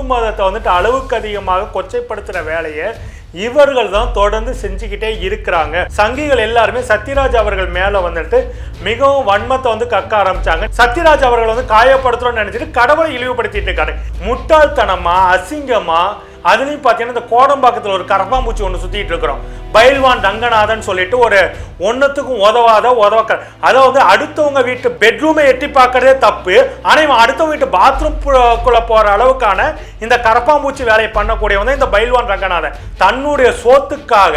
இந்து மதத்தை வந்துட்டு அளவுக்கு அதிகமாக கொச்சைப்படுத்துகிற வேலையை இவர்கள் தான் தொடர்ந்து செஞ்சுக்கிட்டே இருக்கிறாங்க. சங்கிகள் எல்லாருமே சத்யராஜ் அவர்கள் மேல வந்துட்டு மிகவும் வன்மத்தை வந்து கக்க ஆரம்பிச்சாங்க. சத்யராஜ் அவர்கள் வந்து காயப்படுத்துறோம்னு நினைச்சிட்டு கடவுளை இழிவுபடுத்திட்டு இருக்காரு. முட்டாள்தனமா அசிங்கமா அதுலேயும் பார்த்தீங்கன்னா இந்த கோடம்பாக்கத்தில் ஒரு கரப்பாம்பூச்சி ஒன்று சுற்றிட்டு இருக்கிறோம். பயில்வான் ரங்கநாதன் சொல்லிட்டு ஒரு ஒன்றுத்துக்கும் உதவாத உதவக்க அதாவது அடுத்தவங்க வீட்டு பெட்ரூமை எட்டி பார்க்கறதே தப்பு. ஆனால் இவன் அடுத்தவங்க வீட்டு பாத்ரூம் குள்ள போகிற அளவுக்கான இந்த கரப்பாம்பூச்சி வேலையை பண்ணக்கூடியவன் தான் இந்த பயில்வான் ரங்கநாதன். தன்னுடைய சோத்துக்காக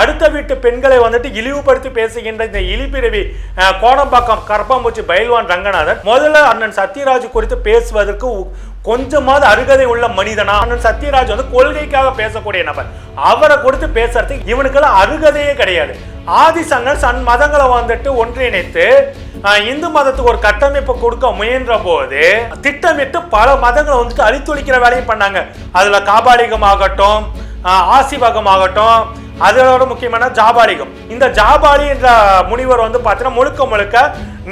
அடுத்த வீட்டு பெண்களை வந்துட்டு இழிவுபடுத்தி பேசுகின்ற இந்த இழிபிறவி கோடம்பாக்கம் கரப்பாம்பூச்சி பயில்வான் ரங்கநாதன் முதல்ல அண்ணன் சத்யராஜ் குறித்து பேசுவதற்கு கொஞ்சமாவது அருகதை உள்ள மனிதனா? சத்யராஜ் வந்து கொள்கைக்காக பேசக்கூடிய நபர். அவரை கொடுத்து பேசுறதுக்கு இவனுக்கெல்லாம் அருகதையே கிடையாது. ஆதிசங்கர் சன் மதங்களை வந்துட்டு ஒன்றிணைத்து இந்து மதத்துக்கு ஒரு கட்டமைப்பு கொடுக்க முயன்ற போது திட்டமிட்டு பல மதங்களை வந்துட்டு அழித்தொழிக்கிற வேலையும் பண்ணாங்க. அதுல காபாலிகமாகட்டும் ஆசிவகம் ஆகட்டும் அதோட முக்கியமான ஜாபாலிகம். இந்த ஜாபாலி என்ற முனிவர் வந்து பார்த்தீங்கன்னா முழுக்க முழுக்க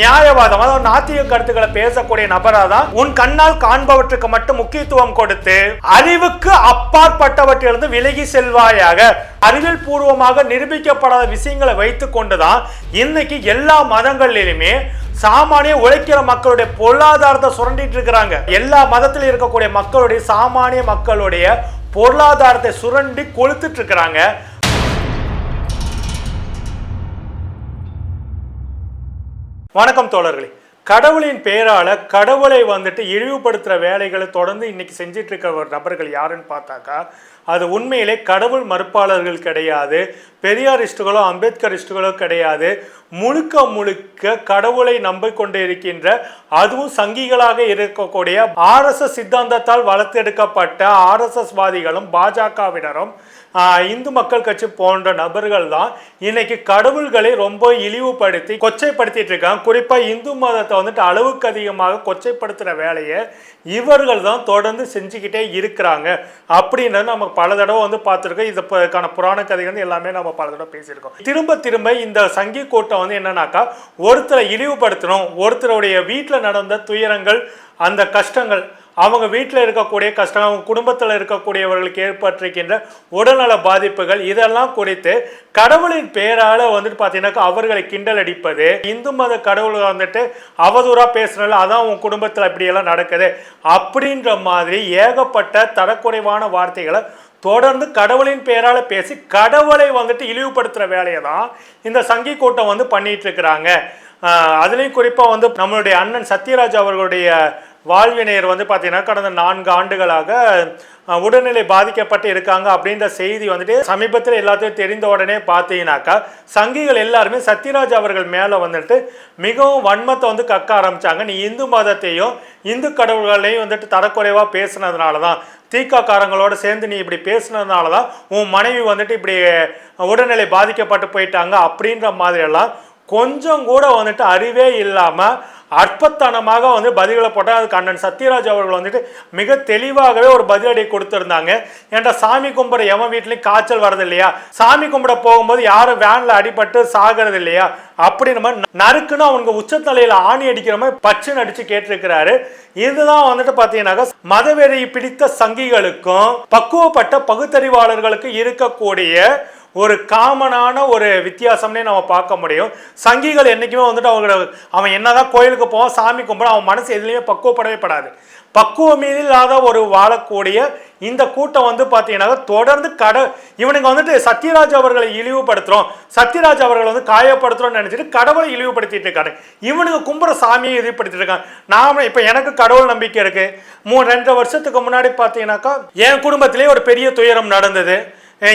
நியாயவாதம் அதாவது நாத்திய கருத்துக்களை பேசக்கூடிய நபரா தான் உன் கண்ணால் காண்பவற்றுக்கு மட்டும் முக்கியத்துவம் கொடுத்து அறிவுக்கு அப்பாற்பட்டவற்றிலிருந்து விலகி செல்வாயாக. அறிவியல் பூர்வமாக நிரூபிக்கப்படாத விஷயங்களை வைத்து கொண்டுதான் இன்னைக்கு எல்லா மதங்களிலுமே சாமானிய உழைக்கிற மக்களுடைய பொருளாதாரத்தை சுரண்டிட்டு இருக்கிறாங்க. எல்லா மதத்தில் இருக்கக்கூடிய மக்களுடைய சாமானிய மக்களுடைய பொருளாதாரத்தை சுரண்டி கொளுத்துட்டு இருக்கிறாங்க. வணக்கம் தோழர்களே. கடவுளின் பேரால கடவுளை வந்துட்டு இழிவுபடுத்துற வேலைகளை தொடர்ந்து இன்னைக்கு செஞ்சிட்டு இருக்க ஒரு நபர்கள் யாருன்னு பார்த்தாக்கா அது உண்மையிலே கடவுள் மறுப்பாளர்கள் கிடையாது பெரியாரிஸ்டுகளோ அம்பேத்கரிஸ்டுகளோ கிடையாது. முழுக்க முழுக்க கடவுளை நம்பிக்கொண்டு இருக்கின்ற அதுவும் சங்கிகளாக இருக்கக்கூடிய ஆர்எஸ்எஸ் சித்தாந்தத்தால் வளர்த்தெடுக்கப்பட்ட ஆர்எஸ்எஸ் வாதிகளும் பாஜகவினரும் இந்து மக்கள் கட்சி போன்ற நபர்கள் தான் இன்னைக்கு கடவுள்களை ரொம்ப இழிவுபடுத்தி கொச்சைப்படுத்திட்டு இருக்காங்க. குறிப்பாக இந்து மதத்தை வந்துட்டு அளவுக்கு அதிகமாக கொச்சைப்படுத்துகிற வேலையை இவர்கள் தான் தொடர்ந்து செஞ்சுக்கிட்டே இருக்கிறாங்க. அப்படின்னு நம்ம பல தடவை வந்து பார்த்துருக்கோம். இதுக்கான புராண கதைகள் எல்லாமே நம்ம பல தடவை பேசியிருக்கோம். திரும்ப திரும்ப இந்த சங்கி கூட்டம் வந்து என்னன்னாக்கா ஒருத்தரை இழிவுபடுத்தணும் ஒருத்தருடைய வீட்டில் நடந்த துயரங்கள் அந்த கஷ்டங்கள் அவங்க வீட்டில் இருக்கக்கூடிய கஷ்டம் அவங்க குடும்பத்தில் இருக்கக்கூடியவர்களுக்கு ஏற்பட்டிருக்கின்ற உடல்நல பாதிப்புகள் இதெல்லாம் குறித்து கடவுளின் பெயரால் வந்துட்டு பார்த்தீங்கன்னாக்கா அவர்களை கிண்டல் அடிப்பது இந்து மத கடவுள் வந்துட்டு அவதூறாக பேசுறதுல அதான் உன் குடும்பத்தில் இப்படியெல்லாம் நடக்குது அப்படின்ற மாதிரி ஏகப்பட்ட தரக்குறைவான வார்த்தைகளை தொடர்ந்து கடவுளின் பேரால பேசி கடவுளை வந்துட்டு இழிவுபடுத்துகிற வேலையை தான் இந்த சங்கி கூட்டம் வந்து பண்ணிட்டு இருக்கிறாங்க. அதுலேயும் குறிப்பாக வந்து நம்மளுடைய அண்ணன் சத்யராஜ் அவர்களுடைய வாழ்வினையர் வந்து பார்த்தீங்கன்னா கடந்த நான்கு ஆண்டுகளாக உடல்நிலை பாதிக்கப்பட்டு இருக்காங்க அப்படின்ற செய்தி வந்துட்டு சமீபத்தில் எல்லாத்தையும் தெரிந்த உடனே பார்த்தீங்கன்னாக்கா சங்கிகள் எல்லாருமே சத்யராஜ் அவர்கள் மேலே வந்துட்டு மிகவும் வன்மத்தை வந்து கக்க ஆரம்பித்தாங்க நீ இந்து மதத்தையும் இந்து கடவுள்களையும் வந்துட்டு தரக்குறைவாக பேசுனதுனால தான் தீக்காக்காரங்களோட சேர்ந்து நீ இப்படி பேசுனதுனால தான் உன் மனைவி வந்துட்டு இப்படி உடல்நிலை பாதிக்கப்பட்டு போயிட்டாங்க அப்படின்ற மாதிரியெல்லாம் கொஞ்சம் கூட வந்துட்டு அறிவே இல்லாமல் அற்பத்தனமாக வந்து பதில்களை போட்டால் அதுக்கு அண்ணன் சத்யராஜ் அவர்கள் வந்துட்டு மிக தெளிவாகவே ஒரு பதிலடி கொடுத்துருந்தாங்க. ஏன்டா சாமி கும்பிட எவன் வீட்லையும் காய்ச்சல் வர்றது இல்லையா சாமி கும்பிட போகும்போது யாரும் வேனில் அடிபட்டு சாகிறது இல்லையா அப்படின்ற மாதிரி நறுக்குன்னு அவனுக்கு உச்சத்தலையில் ஆணி அடிக்கிற மாதிரி பச்சுன்னு அடிச்சு கேட்டிருக்கிறாரு. இதுதான் வந்துட்டு பார்த்தீங்கன்னாக்கா மதவெறி பிடித்த சங்கிகளுக்கும் பக்குவப்பட்ட பகுத்தறிவாளர்களுக்கு இருக்கக்கூடிய ஒரு காமனான ஒரு வித்தியாசம்னே நம்ம பார்க்க முடியும். சங்கிகள் என்றைக்குமே வந்துட்டு அவங்க அவன் என்னதான் கோயிலுக்கு போவான் சாமி கும்பிட அவன் மனசு எதுலேயுமே பக்குவப்படவே படாது. பக்குவம் இல்லாத ஒரு வாழக்கூடிய இந்த கூட்டம் வந்து பார்த்தீங்கன்னா தொடர்ந்து கட இவனுங்க வந்துட்டு சத்யராஜ் அவர்களை இழிவுபடுத்துகிறோம் சத்யராஜ் அவர்களை வந்து காயப்படுத்துறோம்னு நினச்சிட்டு கடவுளை இழிவுபடுத்திட்டு இருக்காரு. இவனுங்க கும்புற சாமியை இழிவுபடுத்திட்டு இருக்காங்க. நாம இப்போ எனக்கு கடவுள் நம்பிக்கை இருக்குது மூணு ரெண்டரை வருஷத்துக்கு முன்னாடி பார்த்தீங்கன்னாக்கா என் குடும்பத்திலே ஒரு பெரிய துயரம் நடந்தது.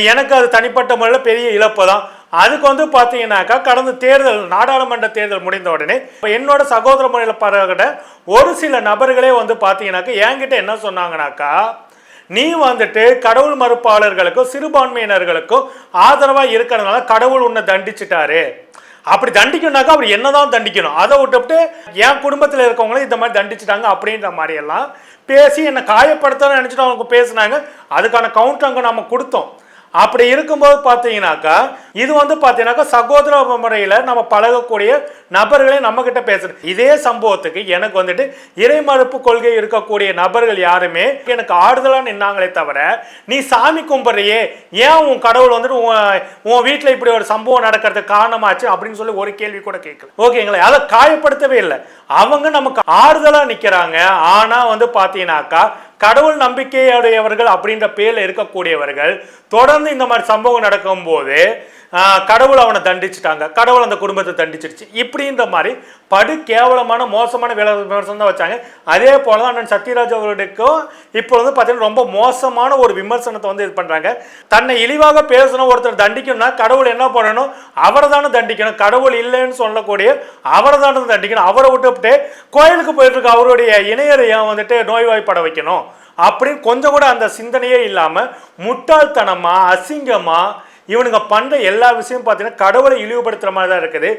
எனக்கு அது தனிப்பட்ட முறையில் பெரிய இழப்பு தான் அதுக்கு வந்து பார்த்தீங்கன்னாக்கா கடந்த தேர்தல் நாடாளுமன்ற தேர்தல் முடிந்த உடனே இப்போ என்னோட சகோதர முறையில் பரகிட்ட ஒரு சில நபர்களே வந்து பார்த்தீங்கன்னாக்கா என்கிட்ட என்ன சொன்னாங்கனாக்கா நீ வந்துட்டு கடவுள் மறுப்பாளர்களுக்கும் சிறுபான்மையினர்களுக்கும் ஆதரவாக இருக்கிறதுனால கடவுள் உன்னை தண்டிச்சிட்டாரு. அப்படி தண்டிக்கணும்னாக்கா அவர் என்னதான் தண்டிக்கணும். அதை விட்டுவிட்டு என் குடும்பத்தில் இருக்கவங்களும் இந்த மாதிரி தண்டிச்சிட்டாங்க அப்படின்ற மாதிரியெல்லாம் பேசி என்னை காயப்படுத்தணும்னு நினச்சிட்டு அவங்க பேசுனாங்க. அதுக்கான கவுண்ட் அங்கே நம்ம கொடுத்தோம். அப்படி இருக்கும்போது பார்த்தீங்கன்னாக்கா இது வந்து பார்த்தீங்கன்னாக்கா சகோதர முறையில் நம்ம பழகக்கூடிய நபர்களே நம்ம கிட்ட பேசுறது இதே சம்பவத்துக்கு எனக்கு வந்துட்டு இறைமறுப்பு கொள்கை இருக்கக்கூடிய நபர்கள் யாருமே எனக்கு ஆறுதலாக நின்னாங்களே தவிர நீ சாமி கும்பிட்றியே ஏன் உன் கடவுள் வந்துட்டு உன் உன் வீட்டில் இப்படி ஒரு சம்பவம் நடக்கிறதுக்கு காரணமாச்சு அப்படின்னு சொல்லி ஒரு கேள்வி கூட கேட்கல. ஓகேங்களா? அதை காயப்படுத்தவே இல்லை. அவங்க நமக்கு ஆறுதலாக நிற்கிறாங்க ஆனால் வந்து பார்த்தீங்கன்னாக்கா கடவுள் நம்பிக்கையுடையவர்கள் அப்படின்ற பேரில் இருக்கக்கூடியவர்கள் தொடர்ந்து இந்த மாதிரி சம்பவம் நடக்கும்போது கடவுள் அவனை தண்டிச்சிட்டாங்க. கடவுள் அந்த குடும்பத்தை தண்டிச்சிருச்சு. இப்படின்ற மாதிரி படு கேவலமான மோசமான வேலை விமர்சனம் தான் வச்சாங்க. அதே போல தான் அண்ணன் சத்யராஜ் அவர்களுக்கும் இப்போ வந்து பார்த்தீங்கன்னா ரொம்ப மோசமான ஒரு விமர்சனத்தை வந்து இது பண்ணுறாங்க தன்னை இழிவாக பேசணும் ஒருத்தர் தண்டிக்கணும்னா கடவுள் என்ன பண்ணணும்? அவரை தானே தண்டிக்கணும். கடவுள் இல்லைன்னு சொல்லக்கூடிய அவரை தானே தண்டிக்கணும். அவரை விட்டுவிட்டு கோயிலுக்கு போயிட்டு இருக்க அவருடைய இணையரை ஏன் வந்துட்டு நோய்வாய்ப்பட வைக்கணும். அப்படின்னு கொஞ்சம் கூட அந்த சிந்தனையே இல்லாமல் முட்டாள்தனமாக அசிங்கமாக இவனுங்க பண்ணுற எல்லா விஷயமும் பார்த்தீங்கன்னா கடவுளை இழிவுபடுத்துகிற மாதிரி தான் இருக்குது.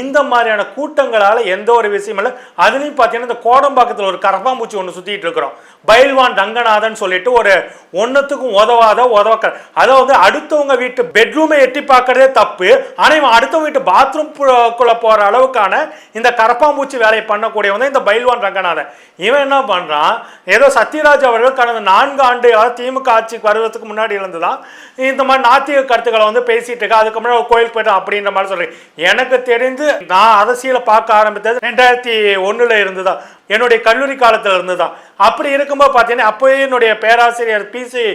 இந்த மாதிரியான கூட்டங்களால் எந்த ஒரு விஷயம் இல்லை. அதுலேயும் பார்த்தீங்கன்னா இந்த கோடம்பாக்கத்தில் ஒரு கரப்பாம்பூச்சி ஒன்று சுற்றிட்டு இருக்கிறோம். பைல்வான் ரங்கநாதன் சொல்லிட்டு ஒரு ஒன்றுத்துக்கும் உதவாத உதவக்க. அதாவது அடுத்தவங்க வீட்டு பெட்ரூமை எட்டி பார்க்கறதே தப்பு. ஆனால் இவன் அடுத்தவங்க வீட்டு பாத்ரூம் குள்ளே போகிற அளவுக்கான இந்த கரப்பாம்பூச்சி வேலையை பண்ணக்கூடியவன் தான் இந்த பைல்வான் ரங்கநாதன். இவன் என்ன பண்ணுறான் ஏதோ சத்யராஜ் அவர்கள் கடந்த நான்கு ஆண்டு திமுக ஆட்சிக்கு வருவதற்கு முன்னாடி இருந்துதான் இந்த மாதிரி நாத்திக கருத்துக்கள் வந்து பேசிட்டு இருக்கா அதுக்கு முன்னாடி கோயிலுக்கு கோயில் அப்படின்ற மாதிரி சொல்றேன் எனக்கு தெரிந்து நான் அரசியலை பார்க்க ஆரம்பித்தது ரெண்டாயிரத்தி ஒண்ணுல இருந்துதான். என்னுடைய கல்லூரி காலத்துல இருந்துதான். அப்படி இருக்கும்போது பார்த்தீங்கன்னா அப்போயே என்னுடைய பேராசிரியர் பிசி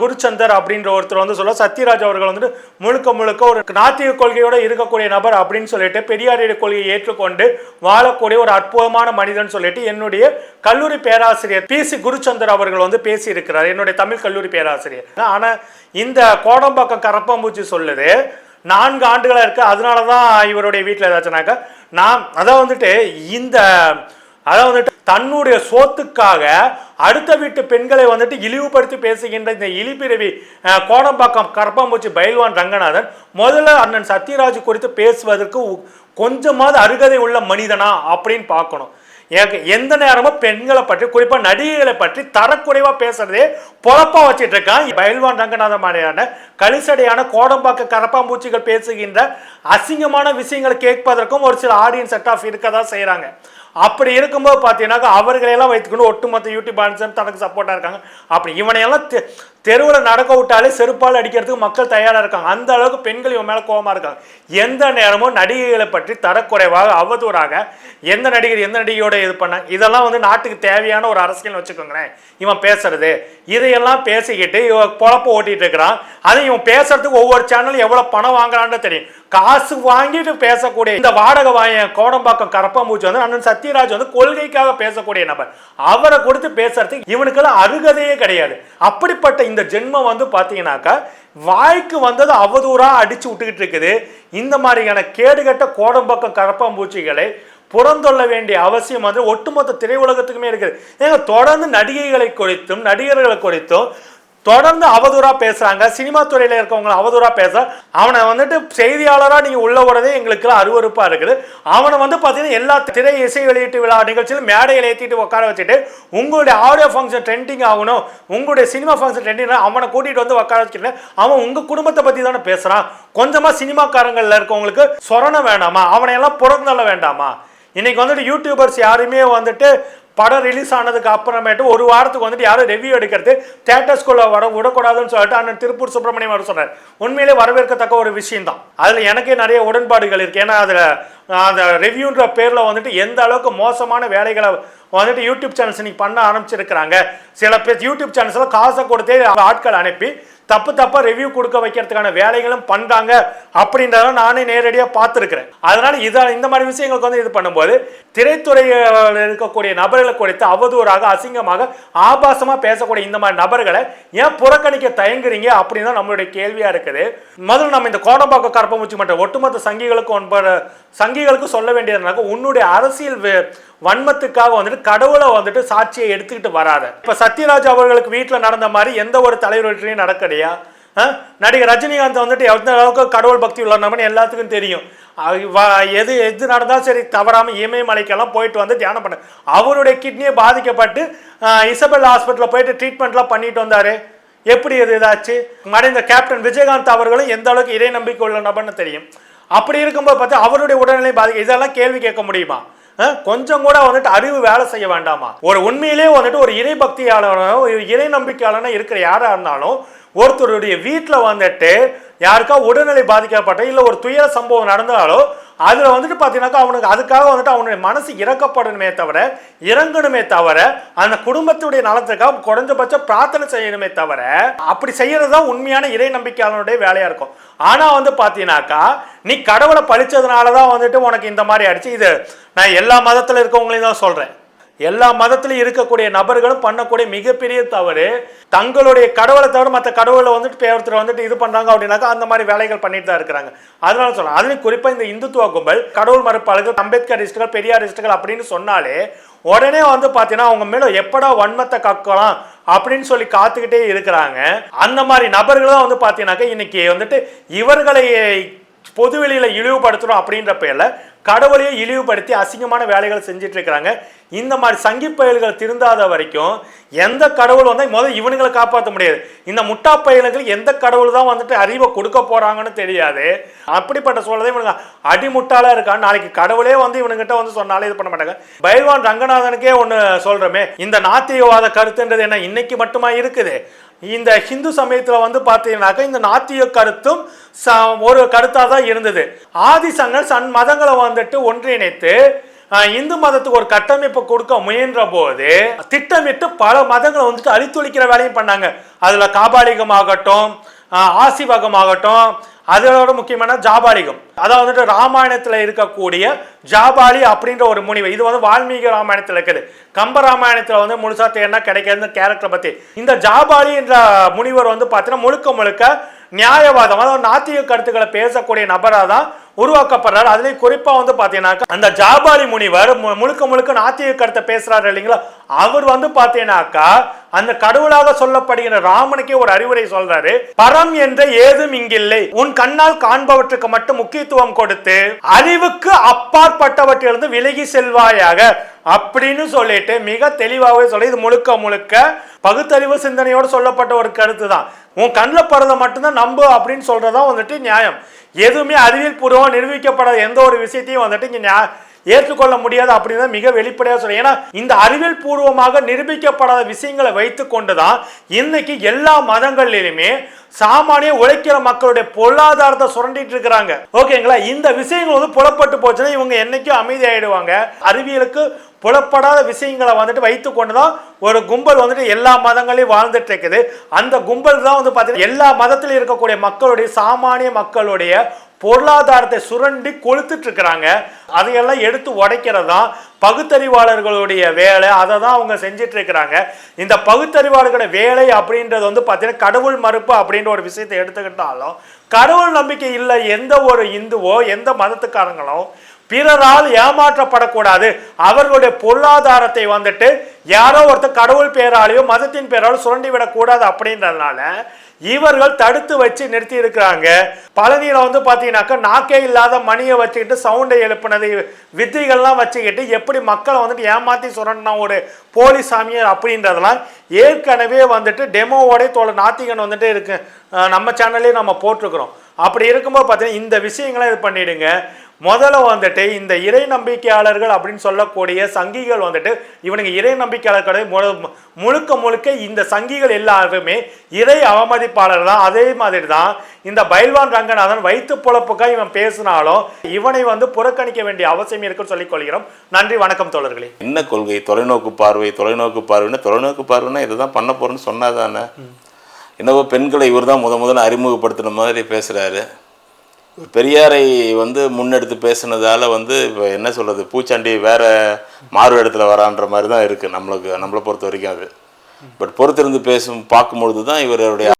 குருச்சந்தர் அப்படின்ற ஒருத்தர் வந்து சொல்ல சத்யராஜ் அவர்கள் வந்துட்டு முழுக்க முழுக்க ஒரு நாத்திக கொள்கையோட இருக்கக்கூடிய நபர் அப்படின்னு சொல்லிட்டு பெரியாருடைய கொள்கையை ஏற்றுக்கொண்டு வாழக்கூடிய ஒரு அற்புதமான மனிதன் சொல்லிட்டு என்னுடைய கல்லூரி பேராசிரியர் பி சி குருச்சந்தர் அவர்கள் வந்து பேசியிருக்கிறார். என்னுடைய தமிழ் கல்லூரி பேராசிரியர். ஆனால் இந்த கோடம்பாக்கம் கரப்பாம்பூச்சி சொல்லுது. நான்கு ஆண்டுகளாக இருக்குது அதனால தான் இவருடைய வீட்டில் ஏதாச்சுனாக்கா நான் அதான் வந்துட்டு இந்த அதாவது வந்துட்டு தன்னுடைய சோத்துக்காக அடுத்த வீட்டு பெண்களை வந்துட்டு இழிவுபடுத்தி பேசுகின்ற இந்த இழிபிறவி கோடம்பாக்கம் கரப்பாம்பூச்சி பயில்வான் ரங்கநாதன் முதல்ல அண்ணன் சத்யராஜ் குறித்து பேசுவதற்கு கொஞ்சமாவது அருகதை உள்ள மனிதனா அப்படின்னு பார்க்கணும். எனக்கு எந்த நேரமும் பெண்களை பற்றி குறிப்பாக நடிகைகளை பற்றி தரக்குறைவாக பேசுறதே பொழப்பாக வச்சுட்டு இருக்கான் பயில்வான் ரங்கநாதன் மாதிரியான கலிசடையான கோடம்பாக்க கரப்பாம்பூச்சிகள் பேசுகின்ற அசிங்கமான விஷயங்களை கேட்பதற்கும் ஒரு சில ஆடியன்ஸ் செட் ஆஃப் இருக்க தான் செய்கிறாங்க அப்படி இருக்கும்போது பார்த்தீங்கன்னாக்கா அவர்களையெல்லாம் வைத்துக்கொண்டு ஒட்டுமொத்த யூடியூப் ஆன்சர் தனக்கு சப்போர்ட்டாக இருக்காங்க. அப்படி இவனையெல்லாம் தெருவில் நடக்க விட்டாலே செருப்பால் அடிக்கிறதுக்கு மக்கள் தயாராக இருக்காங்க. அந்த அளவுக்கு பெண்கள் இவன் மேலே கோபமாக இருக்காங்க. எந்த நேரமும் நடிகைகளை பற்றி தரக்குறைவாக அவதூறாக எந்த நடிகர் எந்த நடிகையோட இது பண்ண இதெல்லாம் வந்து நாட்டுக்கு தேவையான ஒரு அரசியல் வச்சுக்கோங்களேன். இவன் பேசுறது. இதையெல்லாம் பேசிக்கிட்டு இவன் பொழப்ப ஓட்டிகிட்டு இருக்கிறான். அதை இவன் பேசுறதுக்கு ஒவ்வொரு சேனலும் எவ்வளோ பணம் வாங்குறான்னு தெரியும். காசு வாங்கிட்டு பேசக்கூடிய இந்த வாடகை வாய கோடம்பாக்கம் கரப்பாம்பூச்சி வந்து அண்ணன் சத்யராஜ் வந்து கொள்கைக்காக பேசக்கூடிய நபர். அவரை கொடுத்து பேசுறதுக்கு இவனுக்கெல்லாம் அருகதையே கிடையாது. அப்படிப்பட்ட இந்த ஜென்மம் வந்து பார்த்தீங்கன்னாக்கா வாய்க்கு வந்தது அவதூறா அடிச்சு விட்டுக்கிட்டு இருக்குது. இந்த மாதிரியான கேடுகட்ட கோடம்பக்கம் கரப்பாம்பூச்சிகளை புறந்தொள்ள வேண்டிய அவசியம் வந்து ஒட்டுமொத்த திரையுலகத்துக்குமே இருக்குது. ஏன்னா தொடர்ந்து நடிகைகளை குறித்தும் நடிகர்களை குறித்தும் தொடர்ந்து அவதூறா பேசுறாங்க. சினிமா துறையில இருக்கவங்க அவதூறா பேச. அவனை வந்துட்டு செய்தியாளரா நீங்க உள்ள வரதே எங்களுக்கு அருவறுப்பா இருக்குது. அவனை வந்து பாத்தீங்கன்னா எல்லா திரை இசை வெளியீட்டு விழா நிகழ்ச்சியிலும் மேடையில் ஏற்றிட்டு உட்கார வச்சுட்டு உங்களுடைய ஆடியோ ஃபங்க்ஷன் ட்ரெண்டிங் ஆகணும். உங்களுடைய சினிமா ஃபங்க்ஷன் ட்ரெண்டிங் அவனை கூட்டிட்டு வந்து உட்கார வச்சுட்டு அவன் உங்க குடும்பத்தை பத்தி தானே பேசுறான். கொஞ்சமா சினிமாக்காரங்கள்ல இருக்கவங்களுக்கு சொரண வேண்டாமா அவனை எல்லாம் புறந்தள்ள வேண்டாமா? இன்னைக்கு வந்துட்டு யூடியூபர்ஸ் யாருமே வந்துட்டு படம் ரிலீஸ் ஆனதுக்கு அப்புறமேட்டு ஒரு வாரத்துக்கு வந்துட்டு யாரும் ரிவ்யூ எடுக்கிறது தேட்டர்ஸ்குள்ள வர விடக்கூடாதுன்னு சொல்லிட்டு அண்ணன் திருப்பூர் சுப்பிரமணியம் அவர் சொன்னார். உண்மையிலே வரவேற்கத்தக்க ஒரு விஷயம் தான் அதில் எனக்கே நிறைய உடன்பாடுகள் இருக்கு. ஏன்னா அதில் அந்த ரிவ்யூன்ற பேரில் வந்துட்டு எந்த அளவுக்கு மோசமான வேலைகளை வந்துட்டு யூடியூப் சேனல்ஸ் இன்னைக்கு பண்ண ஆரம்பிச்சிருக்கிறாங்க. சில பேர் யூடியூப் சேனல்ஸில் காசை கொடுத்தே ஆட்கள் அனுப்பி தப்பு தப்பா ரிவ்யூ கொடுக்க வைக்கிறதுக்கான வேலைகளும் பண்றாங்க அப்படின்றத நானே நேரடியாக பார்த்துருக்கிறேன். அதனால இதை இந்த மாதிரி விஷயங்களுக்கு வந்து இது பண்ணும்போது திரைத்துறையில் இருக்கக்கூடிய நபர்களை குறித்து அவதூறாக அசிங்கமாக ஆபாசமாக பேசக்கூடிய இந்த மாதிரி நபர்களை ஏன் புறக்கணிக்க தயங்குறீங்க அப்படின்னு தான் நம்மளுடைய கேள்வியாக இருக்குது. முதல்ல நம்ம இந்த கோடம்பாக்க கரப்பமூச்சி மற்ற ஒட்டுமொத்த சங்கிகளுக்கு ஒன்பது சங்கிகளுக்கு சொல்ல வேண்டியதுனாக்க உன்னுடைய அரசியல் வன்மத்துக்காக வந்துட்டு கடவுளை வந்துட்டு சாட்சியை எடுத்துக்கிட்டு வராத. இப்போ சத்யராஜ் அவர்களுக்கு வீட்டில் நடந்த மாதிரி எந்த ஒரு தலைவர்களையும் வீட்லையும் இல்லையா நடிகர் ரஜினிகாந்த் வந்துட்டு எந்த அளவுக்கு கடவுள் பக்தி உள்ள எல்லாத்துக்கும் தெரியும். எது எது நடந்தாலும் சரி தவறாமல் இமயமலைக்கெல்லாம் போயிட்டு வந்து தியானம் பண்ண. அவருடைய கிட்னியை பாதிக்கப்பட்டு இசபெல் ஹாஸ்பிட்டலில் போயிட்டு ட்ரீட்மெண்ட்லாம் பண்ணிட்டு வந்தாரு. எப்படி இது இதாச்சு? மறைந்த கேப்டன் விஜயகாந்த் அவர்களும் எந்த அளவுக்கு இறை நம்பிக்கை உள்ள நபர்னு தெரியும். அப்படி இருக்கும்போது பார்த்தா அவருடைய உடல்நிலை பாதிக்க இதெல்லாம் கேள்வி கேட்க முடியுமா? கொஞ்சம் கூட வந்துட்டு அறிவு வேலை செய்ய வேண்டாமா? ஒரு உண்மையிலேயே வந்துட்டு ஒரு இறை பக்தியாளனோ இறை நம்பிக்கையாளனோ இருக்கிற யாராக இருந்தாலும் ஒருத்தருடைய வீட்டில் வந்துட்டு யாருக்கா உடல்நிலை பாதிக்கப்பட்ட இல்லை ஒரு துயர சம்பவம் நடந்தாலோ அதில் வந்துட்டு பார்த்தீங்கன்னாக்கா அவனுக்கு அதுக்காக வந்துட்டு அவனுடைய மனசு இறக்கப்படணுமே தவிர இறங்கணுமே தவிர அந்த குடும்பத்துடைய நலத்துக்காக குறைஞ்சபட்சம் பிரார்த்தனை செய்யணுமே தவிர அப்படி செய்யறது தான் உண்மையான இறை நம்பிக்கையாளனுடைய வேலையாக இருக்கும். ஆனால் வந்து பார்த்தீங்கன்னாக்கா நீ கடவுளை பழிச்சதுனால தான் வந்துட்டு உனக்கு இந்த மாதிரி ஆயிடுச்சு. இது நான் எல்லா மதத்தில் இருக்கவங்களையும் தான் சொல்கிறேன் எல்லா மதத்திலும் இருக்கக்கூடிய நபர்களும் பண்ணக்கூடிய மிகப்பெரிய தவறு. தங்களுடைய கடவுளை தவிர மற்ற கடவுளை வந்துட்டு பே- ஒருத்தர் வந்துட்டு இது பண்ணுறாங்க அப்படின்னாக்கா அந்த மாதிரி வேலைகள் பண்ணிட்டு தான் இருக்கிறாங்க. அதனால சொல்லலாம் அதுலேயும் குறிப்பாக இந்த இந்துத்துவ கும்பல் கடவுள் மறுப்பாளர்கள் அம்பேத்கரிஸ்டுகள் பெரியாரிஸ்டுகள் அப்படின்னு சொன்னாலே உடனே வந்து பார்த்தீங்கன்னா அவங்க மேலே எப்படா வன்மத்தை கக்கலாம் அப்படின்னு சொல்லி காத்துக்கிட்டே இருக்கிறாங்க. அந்த மாதிரி நபர்கள் தான் வந்து பார்த்தீங்கன்னாக்கா இன்னைக்கு வந்துட்டு இவர்களை பொதுவெளியில் இழிவுபடுத்துகிறோம் அப்படின்ற பேரில் கடவுளையே இழிவுபடுத்தி அசிங்கமான வேலைகளை செஞ்சுட்டு இருக்கிறாங்க. இந்த மாதிரி சங்கி பயல்கள் திருந்தாத வரைக்கும் எந்த கடவுள் வந்தால் முதல் இவனுங்களை காப்பாற்ற முடியாது. இந்த முட்டா பயல்கள் எந்த கடவுள் தான் வந்துட்டு அறிவை கொடுக்க போகிறாங்கன்னு தெரியாது. அப்படிப்பட்ட சூழலை இவனுங்க அடிமுட்டாளாக இருக்கான் நாளைக்கு கடவுளே வந்து இவனுங்கிட்ட வந்து சொன்னாலே இது பண்ண மாட்டாங்க. பைல்வான் ரங்கநாதனுக்கே ஒன்று சொல்கிறோமே இந்த நாத்திகவாத கருத்துன்றது என்ன இன்னைக்கு மட்டுமா இருக்குது? இந்த ஹிந்து சமயத்தில் வந்து பார்த்தீங்கன்னாக்கா இந்த நாத்திய கருத்தும் ச- ஒரு கருத்தாக தான் இருந்தது. ஆதிசங்கர் சன் மதங்களை வந்துட்டு ஒன்றிணைத்து இந்து மதத்துக்கு ஒரு கட்டமைப்பு கொடுக்க முயன்ற போது திட்டமிட்டு பல மதங்களை வந்துட்டு அழித்தொழிக்கிற வேலையும் பண்ணாங்க. அதில் காபாலிகமாகட்டும் ஆசிவகம் ஆசிவகமாகட்டும் அதோட முக்கியமான ஜாபாலிகம். அதாவது வந்துட்டு ராமாயணத்தில் இருக்கக்கூடிய ஜாபாலி அப்படின்ற ஒரு முனிவர் இது வந்து வால்மீகி ராமாயணத்தில் இருக்குது. கம்ப ராமாயணத்தில் வந்து முழுசா தேடினா கிடைக்காதுன்னு கேரக்டரை பற்றி இந்த ஜாபாலி என்ற முனிவர் வந்து பார்த்தீங்கன்னா முழுக்க முழுக்க நியாயவாதம் அதாவது நாத்திக கருத்துக்களை பேசக்கூடிய நபராக தான் உருவாக்கப்படுறாரு. அதுலேயும் குறிப்பாக வந்து பார்த்தீங்கன்னாக்கா அந்த ஜாபாரி முனிவர் முழுக்க முழுக்க நாத்திக கருத்தை பேசுறாரு இல்லைங்களா? அவர் வந்து பார்த்தீங்கன்னாக்கா அந்த கடவுளாக சொல்லப்படுகிற ராமனுக்கே ஒரு அறிவுரை சொல்றாரு. பரம் என்ற ஏதும் இங்கில்லை. உன் கண்ணால் காண்பவற்றுக்கு மட்டும் முக்கியத்துவம் கொடுத்து அறிவுக்கு அப்பாற்பட்டவற்றிலிருந்து விலகி செல்வாயாக அப்படின்னு சொல்லிட்டு மிக தெளிவாகவே சொல்லி இது முழுக்க முழுக்க பகுத்தறிவு சிந்தனையோடு சொல்லப்பட்ட ஒரு கருத்து தான் உன் கண்ணில் படுறதை மட்டும்தான் நம்பு அப்படின்னு சொல்றதா வந்துட்டு நியாயம். எதுவுமே அறிவியல் பூர்வமாக நிரூபிக்கப்படாத எந்த ஒரு விஷயத்தையும் வந்துட்டு இங்கே நியா- ஏற்றுக்கொள்ள முடியாது அப்படின்னு மிக வெளிப்படையாக சொல்றேன். ஏன்னா இந்த அறிவியல் பூர்வமாக நிரூபிக்கப்படாத விஷயங்களை வைத்து கொண்டுதான் இன்னைக்கு எல்லா மதங்களிலுமே சாமானிய உழைக்கிற மக்களுடைய பொருளாதாரத்தை சுரண்டிட்டு இருக்கிறாங்க. ஓகேங்களா? இந்த விஷயங்கள் வந்து புலப்பட்டு போச்சுன்னா இவங்க என்னைக்கும் அமைதி ஆயிடுவாங்க அறிவியலுக்கு புலப்படாத விஷயங்களை வந்துட்டு வைத்து கொண்டுதான் ஒரு கும்பல் வந்துட்டு எல்லா மதங்களையும் வாழ்ந்துட்டு இருக்குது. அந்த கும்பல் தான் வந்து பார்த்தீங்கன்னா எல்லா மதத்திலும் இருக்கக்கூடிய மக்களுடைய சாமானிய மக்களுடைய பொருளாதாரத்தை சுரண்டி கொளுத்துட்டு இருக்கிறாங்க. அதையெல்லாம் எடுத்து உடைக்கிறது தான் பகுத்தறிவாளர்களுடைய வேலை. அதை தான் அவங்க செஞ்சிட்டு இருக்கிறாங்க. இந்த பகுத்தறிவாளர்களுடைய வேலை அப்படின்றது வந்து பார்த்தீங்கன்னா கடவுள் மறுப்பு அப்படின்ற ஒரு விஷயத்தை எடுத்துக்கிட்டாலும் கடவுள் நம்பிக்கை இல்லை எந்த ஒரு இந்துவோ எந்த மதத்துக்காரங்களோ பிறரால் ஏமாற்றப்படக்கூடாது. அவர்களுடைய பொருளாதாரத்தை வந்துட்டு யாரோ ஒருத்தர் கடவுள் பேராலையோ மதத்தின் பேராலோ சுரண்டி விடக்கூடாது அப்படின்றதுனால இவர்கள் தடுத்து வச்சு நிறுத்தி இருக்கிறாங்க பழனியில் வந்து பார்த்தீங்கன்னாக்கா நாக்கே இல்லாத மணியை வச்சுக்கிட்டு சவுண்டை எழுப்புனது வித்தைகள்லாம் வச்சுக்கிட்டு எப்படி மக்களை வந்துட்டு ஏமாற்றி சொல்லணும்னா ஒரு போலி சாமியார் அப்படின்றதெல்லாம் ஏற்கனவே வந்துட்டு டெமோவோடய தோழ நாத்திகன் வந்துட்டு இருக்கு. நம்ம சேனல்லே நம்ம போட்டிருக்கிறோம். அப்படி இருக்கும்போது பார்த்தீங்கன்னா இந்த விஷயங்களாம் இது பண்ணிடுங்க. முதல்ல வந்துட்டு இந்த இறை நம்பிக்கையாளர்கள் அப்படின்னு சொல்லக்கூடிய சங்கிகள் வந்துட்டு இவனுங்க இறை நம்பிக்கையாளர் கிடையாது முழுக்க முழுக்க இந்த சங்கிகள் எல்லாருமே இறை அவமதிப்பாளர் தான் அதே மாதிரி தான் இந்த பைல்வான் ரங்கநாதன் வயிற்று பொழப்புக்காக இவன் பேசினாலும் இவனை வந்து புறக்கணிக்க வேண்டிய அவசியம் இருக்குன்னு சொல்லிக் கொள்கிறோம். நன்றி வணக்கம் தோழர்களே. என்ன கொள்கை? தொலைநோக்கு பார்வை தொலைநோக்கு பார்வைன்னா தொலைநோக்கு பார்வைன்னா இதுதான் பண்ண போறேன்னு சொன்னாதானே? என்னவோ பெண்களை இவர் தான் முத முதல்ல அறிமுகப்படுத்தின மாதிரி பேசுறாரு. பெரியாரை வந்து முன்னெடுத்து பேசுனதால வந்து இப்போ என்ன சொல்றது? பூச்சாண்டி வேற மாறு இடத்துல வரான்ற மாதிரி தான் இருக்கு. நம்மளுக்கு நம்மளை பொறுத்த வரைக்கும் அது. பட் பொறுத்திருந்து பேசும் பார்க்கும்பொழுது தான் இவருடைய